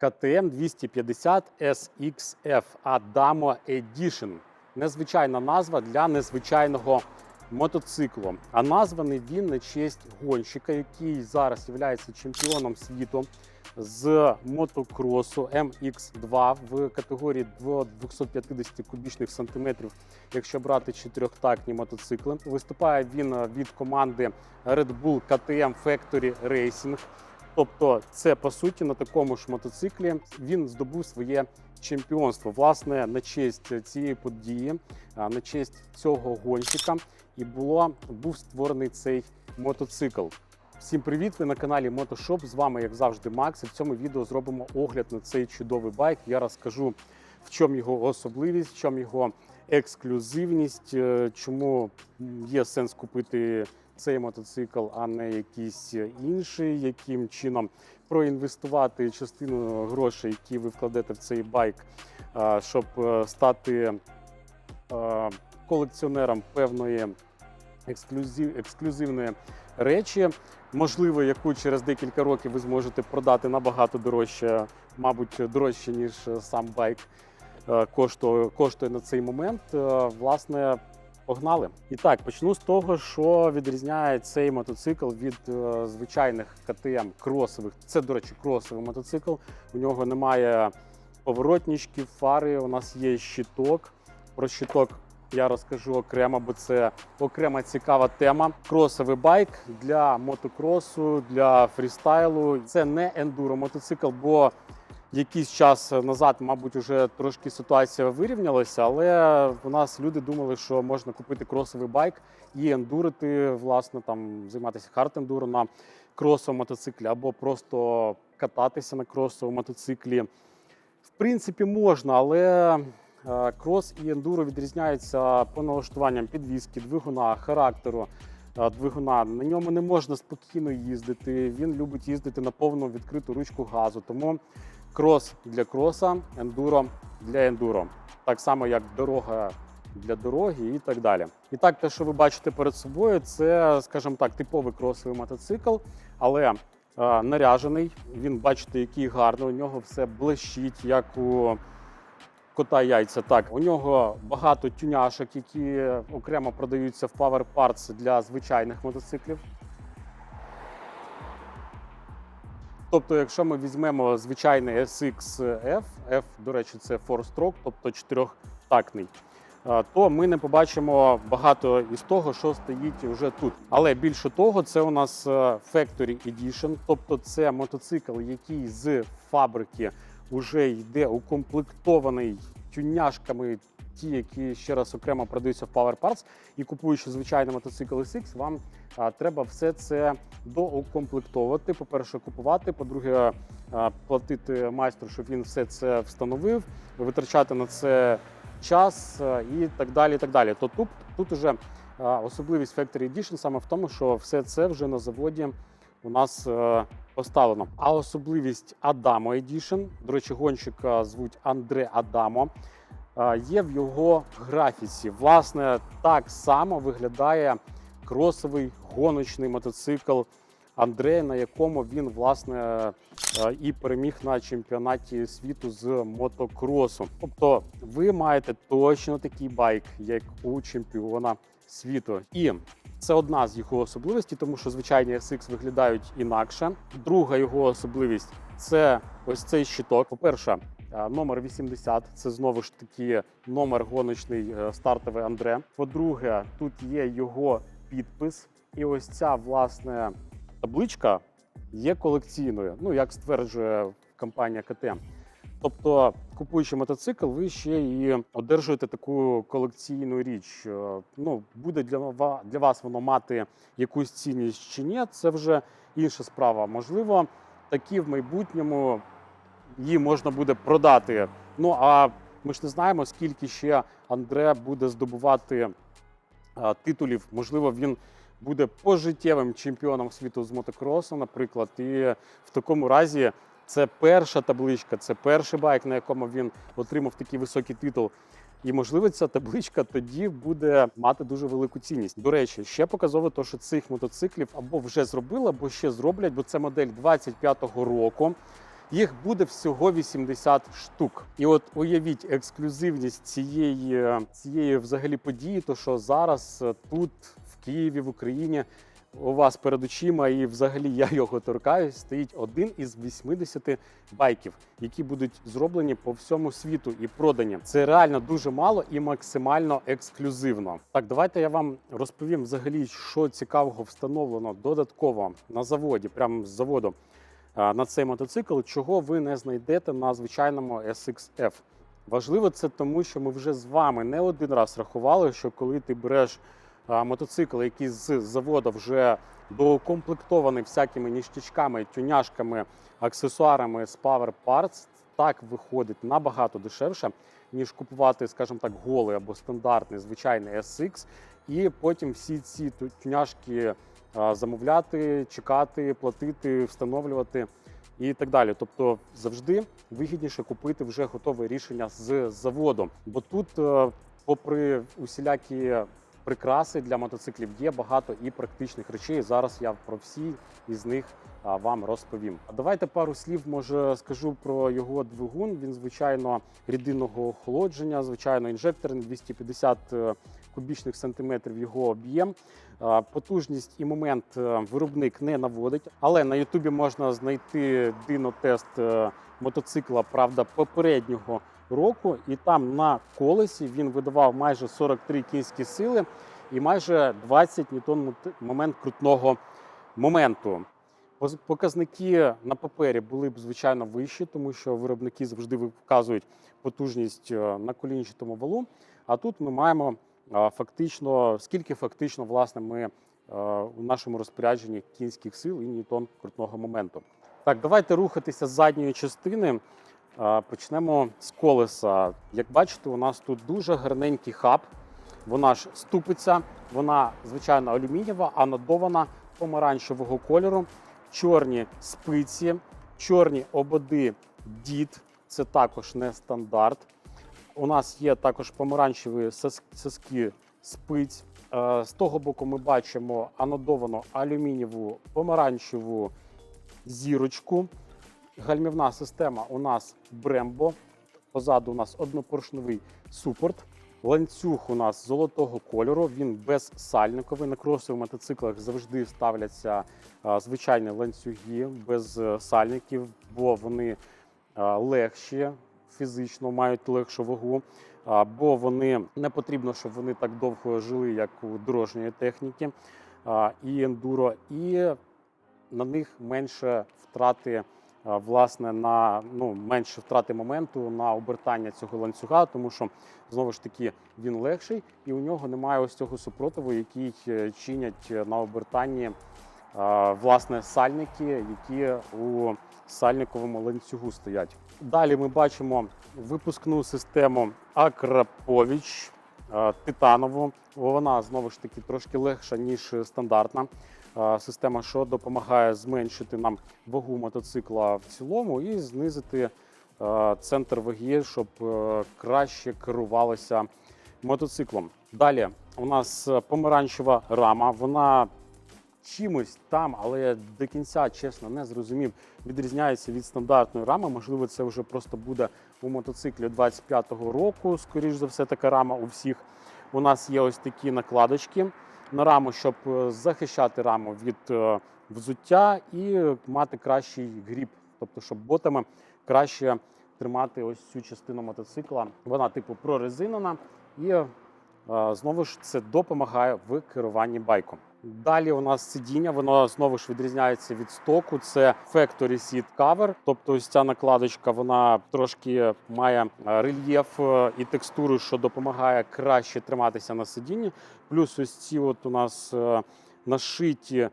КТМ 250 SXF Adamo Edition. Незвичайна назва для незвичайного мотоциклу. А названий він на честь гонщика, який зараз є чемпіоном світу з мотокросу MX2 в категорії до 250 кубічних сантиметрів, якщо брати чотирьохтактні мотоцикли. Виступає він від команди Red Bull KTM Factory Racing. Тобто, це по суті на такому ж мотоциклі він здобув своє чемпіонство. Власне, на честь цієї події, на честь цього гонщика, і було був створений цей мотоцикл. Всім привіт! Ви на каналі Мотошоп. З вами, як завжди, Макс. І в цьому відео зробимо огляд на цей чудовий байк. Я розкажу, в чому його особливість, в чому його ексклюзивність, е, чому є сенс купити цей мотоцикл, а не якийсь інший, яким чином проінвестувати частину грошей, які ви вкладете в цей байк, щоб е, стати е, колекціонером певної ексклюзив, ексклюзивної речі, можливо, яку через декілька років ви зможете продати набагато дорожче, мабуть, дорожче, ніж сам байк е, коштує, коштує на цей момент. Власне, погнали. І так, почну з того, що відрізняє цей мотоцикл від е, звичайних КТМ кросових. Це, до речі, кросовий мотоцикл. У нього немає поворотничків, фари. У нас є щиток. Про щиток я розкажу окремо, бо це окрема цікава тема. Кросовий байк для мотокросу, для фрістайлу. Це не ендуро мотоцикл, бо якийсь час назад, мабуть, вже трошки ситуація вирівнялася, але у нас люди думали, що можна купити кросовий байк і ендурити, власне, там займатися хард-ендуро на кросовому мотоциклі або просто кататися на кросовому мотоциклі. В принципі, можна, але е, крос і ендуро відрізняються по налаштуванням підвіски, двигуна, характеру е, двигуна. На ньому не можна спокійно їздити. Він любить їздити на повну відкриту ручку газу. Тому крос для кроса, ендуро для ендуро. Так само, як дорога для дороги і так далі. І так, те, що ви бачите перед собою, це, скажімо так, типовий кросовий мотоцикл, але е, наряжений. Він бачите, який гарний. У нього все блищить, як у кота яйця. Так, у нього багато тюняшок, які окремо продаються в Power Parts для звичайних мотоциклів. Тобто, якщо ми візьмемо звичайний SXF, F, до речі, це four-stroke, тобто чотирьохтактний, то ми не побачимо багато із того, що стоїть вже тут. Але більше того, це у нас е, Factory Edition, тобто це мотоцикл, який з фабрики вже йде укомплектований тюняшками, ті, які ще раз окремо продаються в Power Parts, і купуючи звичайний мотоцикл SX, вам а, треба все це доукомплектовувати. По-перше, купувати, по-друге, а, платити майстру, щоб він все це встановив, витрачати на це час а, і так далі. І так далі. То тут, тут уже а, особливість Factory Edition саме в тому, що все це вже на заводі у нас е, поставлено. А особливість Adamo Edition, до речі, гонщика звуть Андре Адамо. Є в його графіці. Власне, так само виглядає кросовий гоночний мотоцикл Андрея, на якому він власне е, і переміг на чемпіонаті світу з мотокросу. Тобто, ви маєте точно такий байк, як у чемпіона світу. І це одна з його особливостей, тому що звичайні SX виглядають інакше. Друга його особливість це ось цей щиток. По-перше, е, номер 80 це знову ж таки номер гоночний е, стартовий Андре. По-друге, тут є його підпис, і ось ця власне табличка є колекційною. Ну як стверджує компанія КТМ. Тобто, купуючи мотоцикл, ви ще і одержуєте таку колекційну річ. Е, Ну, буде для для вас воно мати якусь цінність чи ні, це вже інша справа. Можливо, такі в майбутньому її можна буде продати. Ну а ми ж не знаємо, скільки ще Андре буде здобувати е, титулів. Можливо, він буде пожиттєвим чемпіоном світу з мотокросу, наприклад, і в такому разі. Це перша табличка, це перший байк, на якому він отримав такий високий титул. І можливо, ця табличка тоді буде мати дуже велику цінність. До речі, ще показово, то, що цих мотоциклів або вже зробили, або ще зроблять, бо це модель 25-го року. Їх буде всього 80 штук. І от уявіть ексклюзивність цієї, цієї взагалі події, то що зараз е, тут, в Києві, в Україні, у вас перед очима, і взагалі я його торкаюсь, стоїть один із 80 байків, які будуть зроблені по всьому світу і продані. Це реально дуже мало і максимально ексклюзивно. Так, давайте я вам розповім взагалі, що цікавого встановлено додатково на заводі, прямо з заводу на цей мотоцикл, чого ви не знайдете на звичайному SXF. Важливо це тому, що ми вже з вами не один раз рахували, що коли ти береш мотоцикл, який з заводу вже доукомплектований всякими ніштячками, тюняшками, аксесуарами з Power Parts, так виходить набагато дешевше, ніж купувати, скажімо так, голий або стандартний звичайний SX, і потім всі ці тюняшки замовляти, чекати, платити, встановлювати і так далі. Тобто завжди вигідніше купити вже готове рішення з заводу. Бо тут, е, попри усілякі прикраси для мотоциклів, є багато і практичних речей. Зараз я про всі із них вам розповім. А давайте пару слів може скажу про його двигун. Він звичайно рідинного охолодження, звичайно, інжекторний 250 е, кубічних сантиметрів його об'єм. А, Потужність і момент е, виробник не наводить, але на Ютубі можна знайти дино-тест е, мотоцикла, правда, попереднього року, і там на колесі він видавав майже 43 кінські сили і майже 20 ньютон момент крутного моменту. Показники на папері були б звичайно вищі, тому що виробники завжди вказують потужність е, на колінчатому валу. А тут ми маємо е, фактично, скільки фактично власне ми е, у нашому розпорядженні кінських сил і ньютон крутного моменту. Так, давайте рухатися з задньої частини. Е, Почнемо з колеса. Як бачите, у нас тут дуже гарненький хаб. Вона ж ступиця, вона звичайно алюмінієва, а надована помаранчевого кольору, чорні спиці, чорні ободи дід. Це також не стандарт. У нас є також помаранчеві сос- соски спиць. Е, З того боку ми бачимо анодовану алюмінієву помаранчеву зірочку. Гальмівна система у нас Brembo. Позаду у нас однопоршневий супорт. Ланцюг у нас золотого кольору, він безсальниковий. На кросових мотоциклах завжди ставляться звичайні ланцюги без е, сальників, бо вони легші фізично, мають легшу вагу, а, бо вони не потрібно, щоб вони так довго жили, як у дорожньої техніки і ендуро, і на них менше втрати власне на ну менше втрати моменту на обертання цього ланцюга, тому що знову ж таки він легший, і у нього немає ось цього супротиву, який е, чинять на обертанні власне сальники, які у сальниковому ланцюгу стоять. Далі ми бачимо випускну систему Акрапович е, титанову. Вона знову ж таки трошки легша ніж стандартна е, система, що допомагає зменшити нам вагу мотоцикла в цілому і знизити е, центр ваги, щоб краще керувалося мотоциклом. Далі у нас помаранчева рама. Вона чимось там, але я до кінця чесно не зрозумів. Відрізняється від стандартної рами. Можливо, це вже просто буде у мотоциклі 25-го року. Скоріш за все, така рама у всіх. У нас є ось такі накладочки на раму, щоб е, захищати раму від е, взуття і мати кращий гріб, тобто, щоб ботами краще тримати ось цю частину мотоцикла. Вона типу прорезинена і е, знову ж це допомагає в керуванні байком. Далі у нас сидіння, воно знову ж відрізняється від стоку. Це Factory Seat Cover, тобто ось ця накладочка, вона трошки має е, рельєф е, і текстуру, що допомагає краще триматися на сидінні. Плюс ось ці от у нас е, нашиті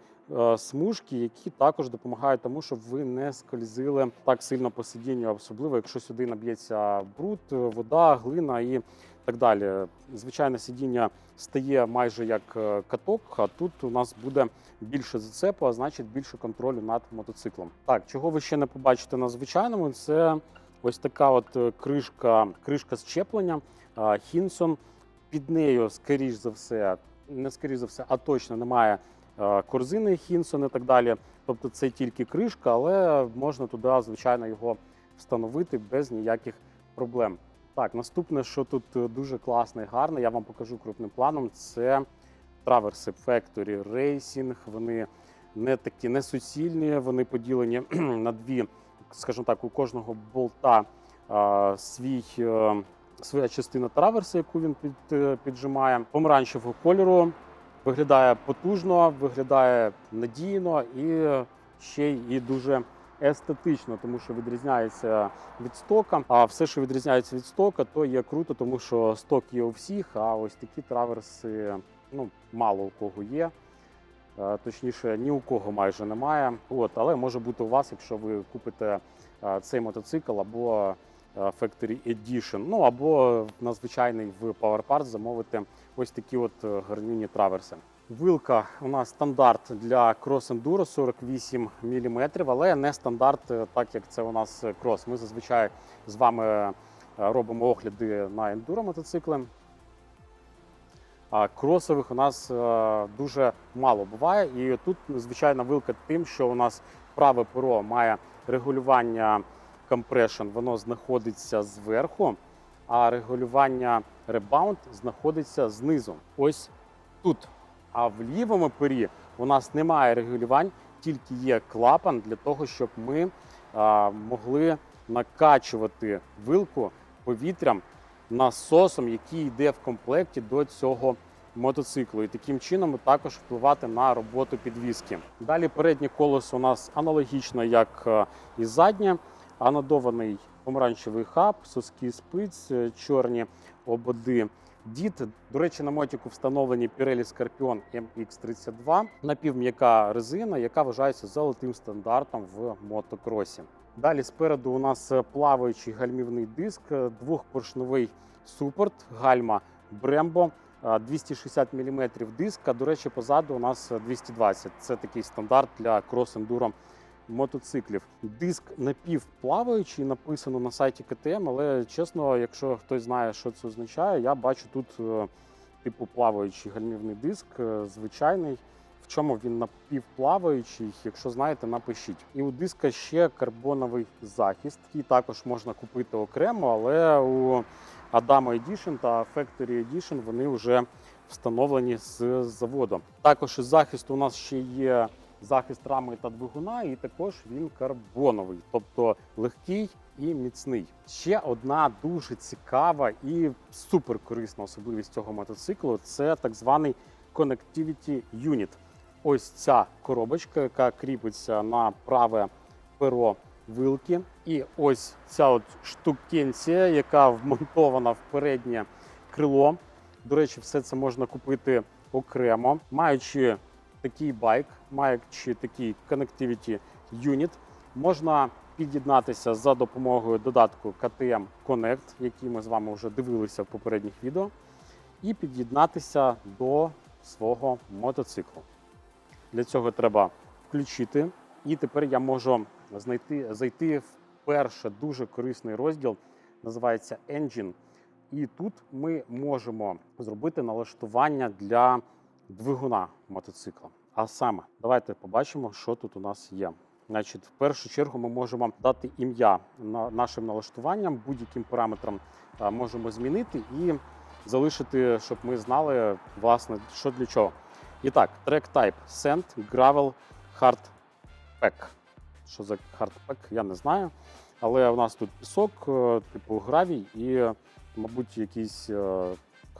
смужки, які також допомагають тому, щоб ви не скользили так сильно по сидінню, особливо якщо сюди наб'ється бруд, вода, глина і так далі. Звичайне сидіння стає майже як е, каток, а тут у нас буде більше зацепу, а значить більше контролю над мотоциклом. Так, чого ви ще не побачите на звичайному, це ось така от е, кришка, кришка щеплення Хінсон. Під нею, скоріш за все, не скоріш за все, а точно немає е, корзини Хінсон і так далі. Тобто це тільки кришка, але можна туди, звичайно, його встановити без ніяких проблем. Так, наступне, що тут е, дуже класно і гарне, я вам покажу крупним планом. Це траверси Factory Racing. Вони не такі не суцільні, вони поділені на дві, скажімо так, у кожного болта а, свій. е, Своя частина траверса, яку він під, е, піджимає, помаранчевого кольору, виглядає потужно, виглядає надійно і ще й дуже естетично, тому що відрізняється від стока. А все, що відрізняється від стока, то є круто, тому що сток є у всіх. А ось такі траверси ну, мало у кого є. Е, Точніше, ні у кого майже немає. От, але може бути у вас, якщо ви купите е, цей мотоцикл або е, Factory Edition, ну або на звичайний в Power Parts замовити ось такі от гарнюні траверси. Вилка у нас стандарт для Cross Enduro 48 мм, але не стандарт, е, так як це у нас е, крос. Ми зазвичай з вами е, робимо огляди на ендуро мотоцикли. А кросових у нас дуже мало буває. І тут звичайна вилка тим, що у нас праве перо має регулювання compression, воно знаходиться зверху, а регулювання rebound знаходиться знизу. Ось тут. А в лівому пері у нас немає регулювань, тільки є клапан для того, щоб ми могли накачувати вилку повітрям насосом, який йде в комплекті до цього мотоциклу. І таким чином також впливати на роботу підвіски. Далі переднє колесо у нас аналогічно, як е, і заднє. Анодований помаранчевий хаб, соски спиць, е, чорні ободи. Дід, до речі, на мотику встановлені Pirelli Scorpion MX32, напівм'яка резина, яка вважається золотим стандартом в мотокросі. Далі спереду у нас е, плаваючий гальмівний диск, е, двохпоршневий супорт, гальма Brembo, е, 260 мм диска. До речі, позаду у нас е, 220. Це такий стандарт для крос-ендуро мотоциклів. Диск напівплаваючий, написано на сайті КТМ, але чесно, якщо хтось знає, що це означає, я бачу тут е, типу плаваючий гальмівний диск, е, звичайний. В чому він напівплаваючий, якщо знаєте, напишіть. І у диска ще карбоновий захист, який також можна купити окремо, але у Adamo Edition та Factory Edition вони вже встановлені з заводу. Також із захисту у нас ще є захист рами та двигуна, і також він карбоновий, тобто легкий і міцний. Ще одна дуже цікава і суперкорисна особливість цього мотоциклу це так званий Connectivity Unit. Ось ця коробочка, яка кріпиться на праве перо вилки. І ось ця от штукенція, яка вмонтована в переднє крило. До речі, все це можна купити окремо, маючи такий байк, маючи такий Connectivity Unit, можна під'єднатися за допомогою додатку KTM Connect, який ми з вами вже дивилися в попередніх відео, і під'єднатися до свого мотоциклу. Для цього треба включити. І тепер я можу знайти, зайти в перший дуже корисний розділ, називається Engine. І тут ми можемо зробити налаштування для двигуна мотоцикла. А саме, давайте побачимо, що тут у нас є. Значить, в першу чергу ми можемо дати ім'я на нашим налаштуванням, будь-яким параметрам можемо змінити і залишити, щоб ми знали, власне, що для чого. І так, трек type Sand, Gravel, Hard Pack. Що за Hard Pack, я не знаю. Але у нас тут пісок, е, типу гравій і, мабуть, якийсь е,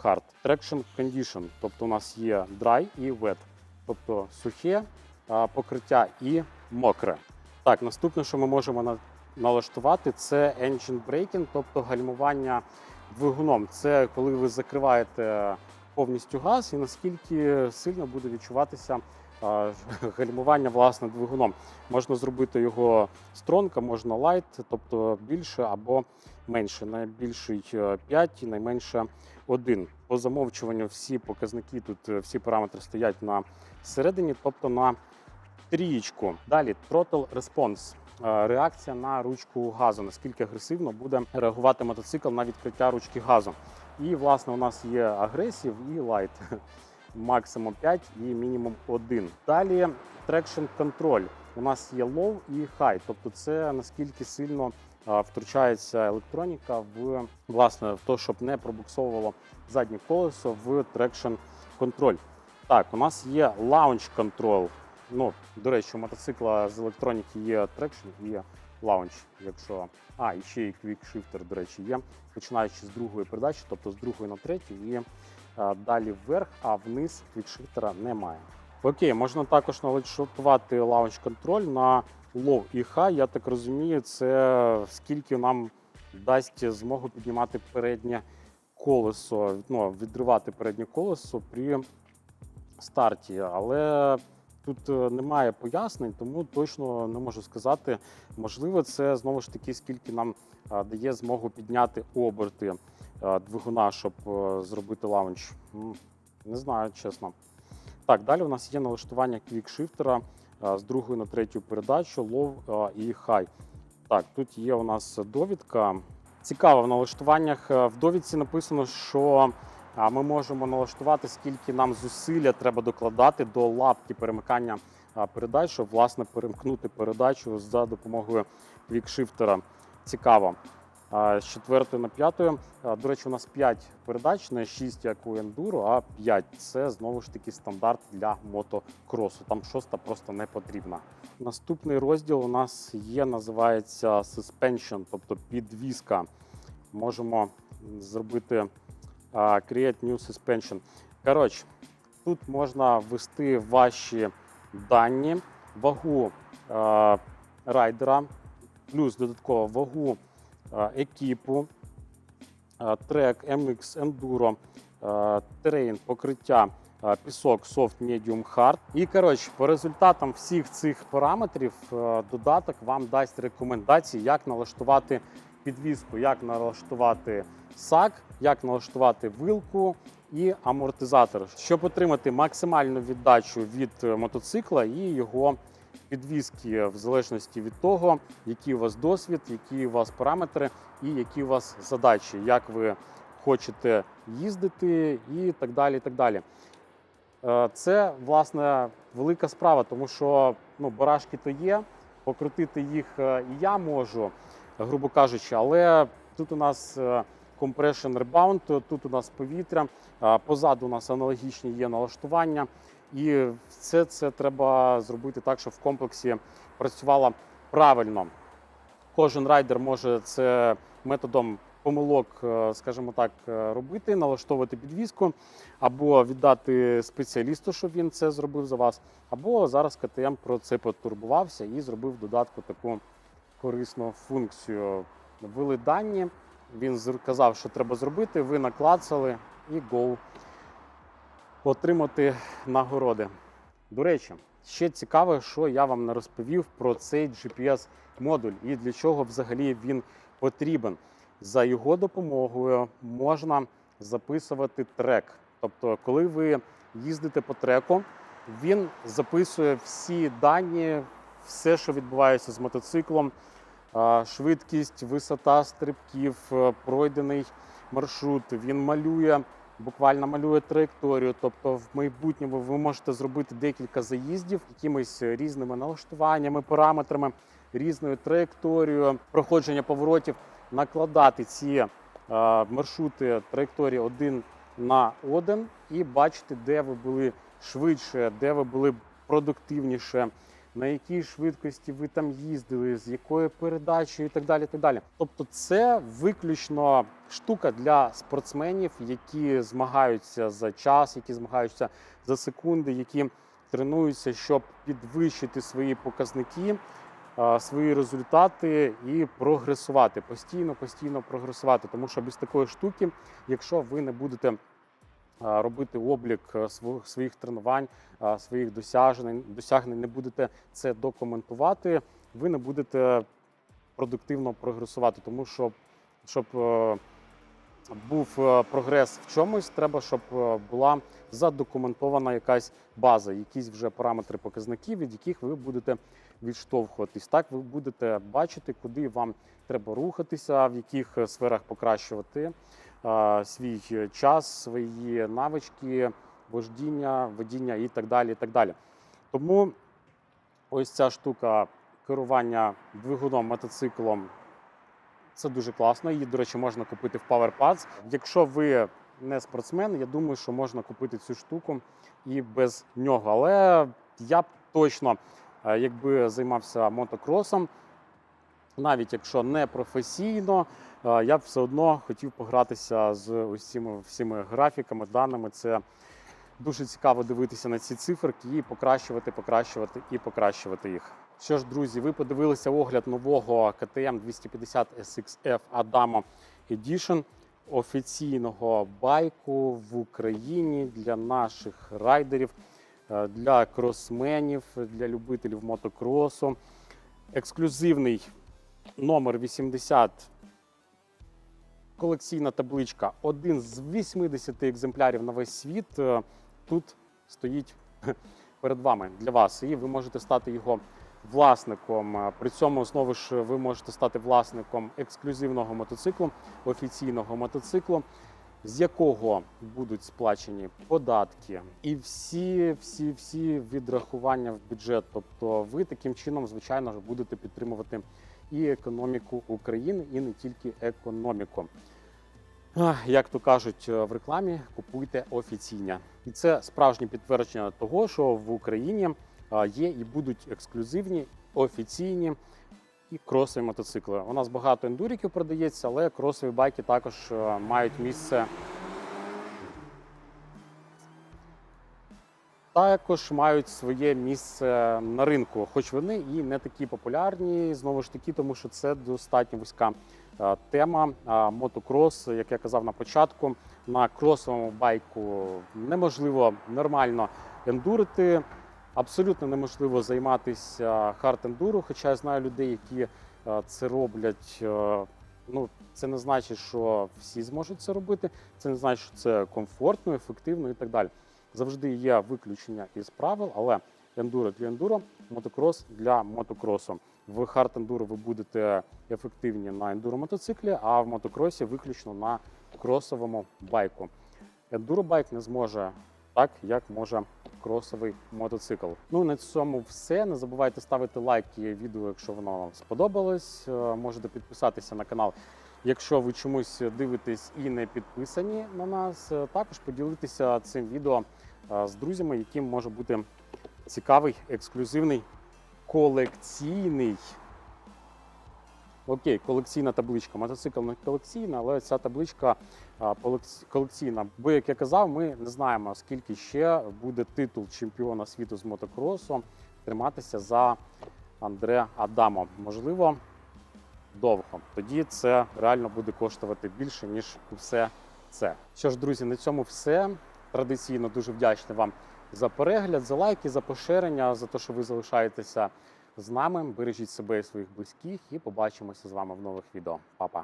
hard. Traction Condition, тобто у нас є dry і wet, тобто сухе покриття і мокре. Так, наступне, що ми можемо налаштувати, це engine braking, тобто гальмування двигуном. Це коли ви закриваєте повністю газ і наскільки сильно буде відчуватися гальмування власне двигуном. Можна зробити його стронка, можна лайт, тобто більше або менше. Найбільший 5 і найменше 1. По замовчуванню всі показники, тут е, всі параметри стоять на середині, тобто на трієчку. Далі throttle. Е, Реакція на ручку газу, наскільки агресивно буде реагувати мотоцикл на відкриття ручки газу. І, власне, у нас є агресів і лайт. максимум 5 і мінімум 1. Далі traction control. У нас є low і high, тобто це наскільки сильно втручається електроніка в власне в те, щоб не пробуксовувало заднє колесо в traction control. Так, у нас є launch control. Ну, до речі, у мотоцикла з електроніки є і є launch, якщо. А, і ще і shifter, до речі, є, починаючи з другої передачі, тобто з другої на третю, і а, далі вверх, а вниз квікшифтера немає. Окей, можна також налаштувати launch контроль на low і high. Я так розумію, це скільки нам дасть змогу піднімати переднє колесо, ну, відривати переднє колесо при старті. Але тут е, немає пояснень, тому точно не можу сказати. Можливо, це знову ж таки, скільки нам дає змогу підняти оберти двигуна, щоб е, зробити лаунч. Не знаю, чесно. Так, далі у нас є налаштування квікшифтера з другої на третю передачу, а, і high. Так, тут є у нас довідка. Цікаво, в налаштуваннях е, в довідці написано, що ми можемо налаштувати, скільки нам зусилля треба докладати до лапки перемикання передач, щоб власне перемкнути передачу за допомогою квікшифтера. Цікаво. З четвертої на п'ятою. До речі, у нас 5 передач, не 6, як у ендуро, а 5. Це знову ж таки стандарт для мотокросу. Там шоста просто не потрібна. Наступний розділ у нас є, називається suspension, тобто підвізка. Можемо зробити Create New Suspension. Коротше, тут можна ввести ваші дані, вагу райдера, плюс додатково вагу екіпу, трек MX Enduro, терейн, покриття, пісок Soft Medium Hard. І коротше, по результатам всіх цих параметрів додаток вам дасть рекомендації, як налаштувати підвіску, як налаштувати сак, як налаштувати вилку і амортизатор, щоб отримати максимальну віддачу від е, мотоцикла і його підвіски, в залежності від того, який у вас досвід, які у вас параметри і які у вас задачі, як ви хочете їздити, і так далі. І так далі. Е, Це власне велика справа, тому що ну, барашки то є, покрутити їх е, і я можу, грубо кажучи, але тут у нас е, compression rebound, тут у нас повітря, позаду у нас аналогічні є налаштування. І все це треба зробити так, щоб в комплексі працювало правильно. Кожен райдер може це методом помилок, е, скажімо так, е, робити, налаштовувати підвіску, або віддати спеціалісту, щоб він це зробив за вас, або зараз КТМ про це потурбувався і зробив додатку таку корисну функцію. Ввели дані, він казав, що треба зробити, ви наклацали і go отримати нагороди. До речі, ще цікаве, що я вам не розповів про цей GPS-модуль і для чого взагалі він потрібен. За його допомогою можна записувати трек. Тобто, коли ви їздите по треку, він записує всі дані, все, що відбувається з мотоциклом, швидкість, висота стрибків, е, пройдений маршрут. Він малює, буквально малює траєкторію. Тобто, в майбутньому ви можете зробити декілька заїздів якимись різними налаштуваннями, параметрами, різною траєкторією, проходження поворотів, накладати ці е, маршрути траєкторії один на один і бачити, де ви були швидше, де ви були продуктивніше, на якій швидкості ви там їздили, з якою передачею і так далі. Так далі. Тобто, це виключно штука для спортсменів, які змагаються за час, які змагаються за секунди, які тренуються, щоб підвищити свої показники. Свої результати і прогресувати постійно, постійно прогресувати. Тому що без такої штуки, якщо ви не будете робити облік е, своїх тренувань, своїх досягнень, досягнень, не будете це документувати, ви не будете продуктивно прогресувати. Тому що щоб е, був е, прогрес в чомусь, треба, щоб е, була задокументована якась база, якісь вже параметри показників, від яких ви будете відштовхуватись. Так ви будете бачити, куди вам треба рухатися, в яких е, сферах покращувати е, свій час, свої навички, вождіння, водіння і так далі. І так далі. Тому ось ця штука керування двигуном мотоциклом. Це дуже класно. Її, до речі, можна купити в PowerPads. Якщо ви не спортсмен, я думаю, що можна купити цю штуку і без нього. Але я б точно, е, якби займався мотокросом, навіть якщо не професійно, я б все одно хотів погратися з усіма всіми графіками, даними. Це дуже цікаво дивитися на ці циферки і покращувати, покращувати і покращувати їх. Що ж, друзі, ви подивилися огляд нового КТМ 250 SXF Adamo Edition офіційного байку в Україні для наших райдерів, е, для кросменів, для любителів мотокросу. Ексклюзивний номер 80 колекційна табличка. Один з 80 екземплярів на весь світ е, тут стоїть перед вами для вас, і ви можете стати його власником. Е, При цьому знову ж ви можете стати власником ексклюзивного мотоциклу, офіційного мотоциклу, з якого будуть сплачені податки і всі, всі, всі відрахування в бюджет. Тобто, ви таким чином, звичайно будете підтримувати і економіку України, і не тільки економіку. Як то кажуть е, в рекламі, купуйте офіційне. І це справжнє підтвердження того, що в Україні є і будуть ексклюзивні, офіційні і кросові мотоцикли. У нас багато ендуріків продається, але кросові байки також е, мають місце. Також мають своє місце на ринку, хоч вони і не такі популярні, знову ж таки, тому що це достатньо вузька е, тема. Мотокрос, як я казав на початку, на кросовому байку неможливо нормально ендурити. Абсолютно неможливо займатися хард-ендуро, хоча я знаю людей, які е, це роблять. е, Ну, це не значить, що всі зможуть це робити. Це не значить, що це комфортно, ефективно і так далі. Завжди є виключення із правил, але ендуро для ендуро, мотокрос для мотокросу. В хард-ендуро ви будете ефективні на ендуро мотоциклі, а в мотокросі виключно на кросовому байку. Ендуро байк не зможе так, як може кросовий мотоцикл. Ну на цьому все. Не забувайте ставити лайки відео, якщо воно вам сподобалось. Е, Можете підписатися на канал, якщо ви чомусь дивитесь і не підписані на нас. Е, Також поділитися цим відео е, з друзями, яким може бути цікавий, ексклюзивний, колекційний. Окей, колекційна табличка. Мотоцикл не колекційна, але ця табличка колекційна. Бо, як я казав, ми не знаємо, скільки ще буде титул чемпіона світу з мотокросу триматися за Андре Адамо. Можливо, довго. Тоді це реально буде коштувати більше, ніж все це. Що ж, друзі, на цьому все. Традиційно дуже вдячний вам за перегляд, за лайки, за поширення, за те, що ви залишаєтеся з нами. Бережіть себе і своїх близьких, і побачимося з вами в нових відео. Па-па!